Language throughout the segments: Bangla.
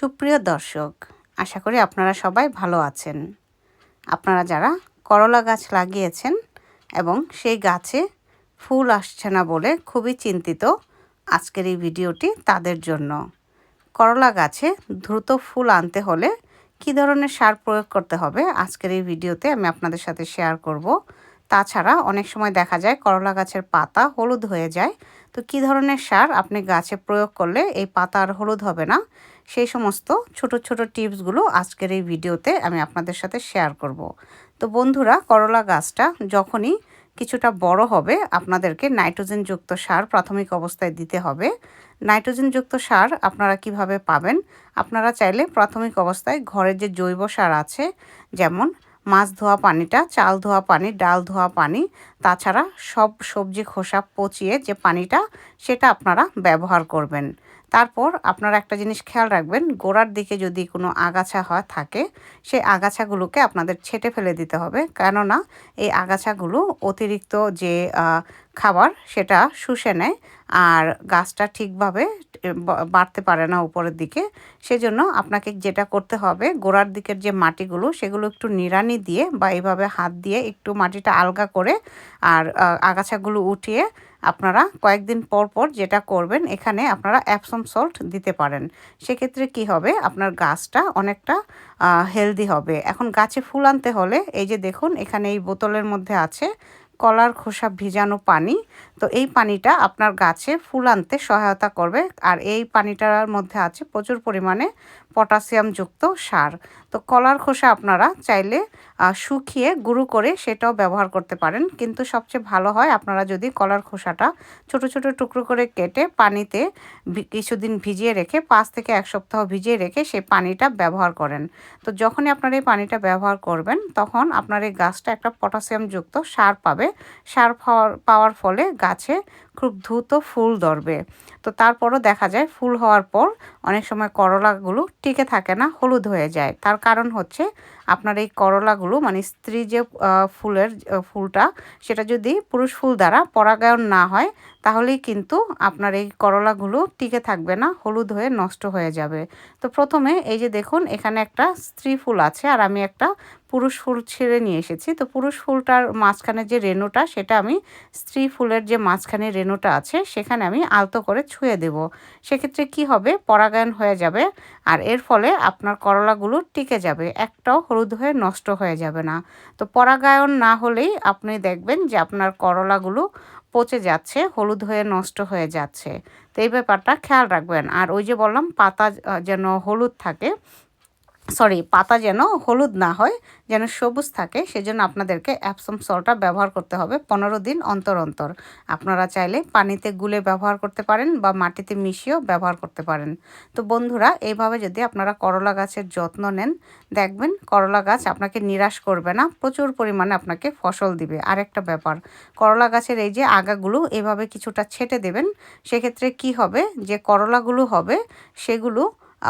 সুপ্রিয় দর্শক, আশা করি আপনারা সবাই ভালো আছেন। আপনারা যারা করলা গাছ লাগিয়েছেন এবং সেই গাছে ফুল আসছে না বলে খুবই চিন্তিত আজকের এই ভিডিওটি তাদের জন্য। করলা গাছে দ্রুত ফুল আনতে হলে কী ধরনের সার প্রয়োগ করতে হবে আজকের এই ভিডিওতে আমি আপনাদের সাথে শেয়ার করব। তাছাড়া অনেক সময় দেখা যায় করলা গাছের পাতা হলুদ হয়ে যায়। তো কি ধরনের সার আপনি গাছে প্রয়োগ করলে এই পাতা আর হলুদ হবে না? সেই সমস্ত ছোট ছোট টিপসগুলো আজকের এই ভিডিওতে আমি আপনাদের সাথে শেয়ার করব। তো বন্ধুরা, করলা গাছটা যখনই কিছুটা বড় হবে, আপনাদেরকে নাইট্রোজেনযুক্ত সার প্রাথমিক অবস্থায় দিতে হবে। নাইট্রোজেনযুক্ত সার আপনারা কীভাবে পাবেন? আপনারা চাইলে প্রাথমিক অবস্থায় ঘরের যে জৈব সার আছে, যেমন মাছ ধোয়া পানিটা, চাল ধোয়া পানি, ডাল ধোয়া পানি, তাছাড়া সব সবজি খোসা পচিয়ে যে পানিটা, সেটা আপনারা ব্যবহার করবেন। তারপর আপনারা একটা জিনিস খেয়াল রাখবেন, গোড়ার দিকে যদি কোনো আগাছা হয়, থাকে, সেই আগাছাগুলোকে আপনাদের ছেটে ফেলে দিতে হবে। কেননা এই আগাছাগুলো অতিরিক্ত যে খাবার সেটা শুষে নেয় আর গাছটা ঠিকভাবে বাড়তে পারে না উপরের দিকে। সেজন্য আপনাকে যেটা করতে হবে, গোড়ার দিকের যে মাটিগুলো, সেগুলো একটু নিড়ানি দিয়ে বা এইভাবে হাত দিয়ে একটু মাটিটা আলগা করে আর আগাছাগুলো উঠিয়ে আপনারা কয়েকদিন পর পর যেটা করবেন, এখানে আপনারা অ্যাপসম সল্ট দিতে পারেন। সেক্ষেত্রে কি হবে? আপনার গাছটা অনেকটা হেলদি হবে। এখন গাছে ফুল আনতে হলে, এই যে দেখুন, এখানে এই বোতলের মধ্যে আছে কলার খোসা ভিজানো পানি। তো এই পানিটা আপনার গাছে ফুল আনতে সহায়তা করবে। আর এই পানিটার মধ্যে আছে প্রচুর পরিমাণে পটাশিয়ামযুক্ত সার। তো কলার খোসা আপনারা চাইলে শুকিয়ে গুঁড়ো করে সেটাও ব্যবহার করতে পারেন। কিন্তু সবচেয়ে ভালো হয় আপনারা যদি কলার খোসাটা ছোট ছোট টুকরো করে কেটে পানিতে কিছুদিন ভিজিয়ে রেখে, পাঁচ থেকে এক সপ্তাহ ভিজিয়ে রেখে সেই পানিটা ব্যবহার করেন। তো যখনই আপনারা এই পানিটা ব্যবহার করবেন, তখন আপনার এই গাছটা একটা পটাশিয়ামযুক্ত সার পাবে। সার পাওয়ার ফলে গাছে খুব দ্রুত ফুল ধরবে। তো তারপরও দেখা যায়, ফুল হওয়ার পর অনেক সময় করলাগুলো টিকে থাকে না হলুদ হয়ে যায়। তার কারণ হচ্ছে আপনার এই করলাগুলো মানে স্ত্রী যে ফুলের ফুলটা, সেটা যদি পুরুষ ফুল দ্বারা পরাগায়ন না হয়, তাহলেই কিন্তু আপনার এই করলাগুলো টিকে থাকবে না, হলুদ হয়ে নষ্ট হয়ে যাবে। তো প্রথমে এই যে দেখুন, এখানে একটা স্ত্রী ফুল আছে, আর আমি একটা পুরুষ ফুল ছেড়ে নিয়ে এসেছি। তো পুরুষ ফুলটার মাঝখানে যে রেণুটা, সেটা আমি স্ত্রী ফুলের যে মাঝখানে রেণুটা আছে, সেখানে আমি আলতো করে ছুঁয়ে দেব। সেক্ষেত্রে কি হবে? পরাগায়ন হয়ে যাবে, আর এর ফলে আপনার করলাগুলো টিকে যাবে, একটাও হলুদ হয়ে নষ্ট হয়ে যাবে না। তো পরাগায়ন না হলেই আপনি দেখবেন যে আপনার করলাগুলো পচে যাচ্ছে, হলুদ হয়ে নষ্ট হয়ে যাচ্ছে। তো এই ব্যাপারটা খেয়াল রাখবেন। আর ওই যে বললাম, পাতা যেন হলুদ থাকে সরি পাতা যেন হলুদ না হয়, যেন সবুজ থাকে, সেজন্য আপনাদেরকে অ্যাপসম সলটা ব্যবহার করতে হবে পনেরো দিন অন্তর অন্তর। আপনারা চাইলে পানিতে গুলে ব্যবহার করতে পারেন বা মাটিতে মিশিয়েও ব্যবহার করতে পারেন। তো বন্ধুরা, এইভাবে যদি আপনারা করলা গাছের যত্ন নেন, দেখবেন করলা গাছ আপনাকে নিরাশ করবে না, প্রচুর পরিমাণে আপনাকে ফসল দিবে। আরেকটা ব্যাপার, করলা গাছের এই যে আগাগুলো এভাবে কিছুটা ছেটে দেবেন, সেক্ষেত্রে কি হবে? যে করলাগুলো হবে, সেগুলো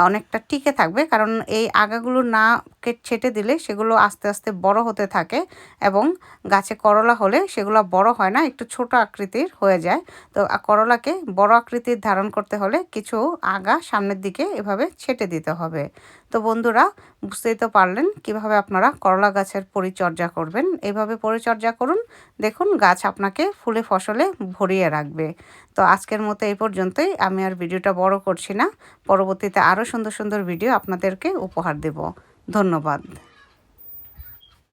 অনেকটা টিকে থাকবে। কারণ এই আগাগুলো না কে, ছেটে দিলে সেগুলো আস্তে আস্তে বড় হতে থাকে এবং গাছে করলা হলে সেগুলো বড় হয় না, একটু ছোট আকৃতির হয়ে যায়। তো করলাকে বড় আকৃতির ধারণ করতে হলে কিছু আগা সামনের দিকে এভাবে ছেটে দিতে হবে। তো বন্ধুরা বুঝতেই তো পারলেন কীভাবে আপনারা করলা গাছের পরিচর্যা করবেন। এভাবে পরিচর্যা করুন। দেখুন গাছ আপনাকে ফুলে ফসলে ভরিয়ে রাখবে। তো আজকের মতো এই পর্যন্তই। আমি আর ভিডিওটা বড় করছি না। পরবর্তীতে আরও সুন্দর সুন্দর ভিডিও আপনাদেরকে উপহার দেব। ধন্যবাদ।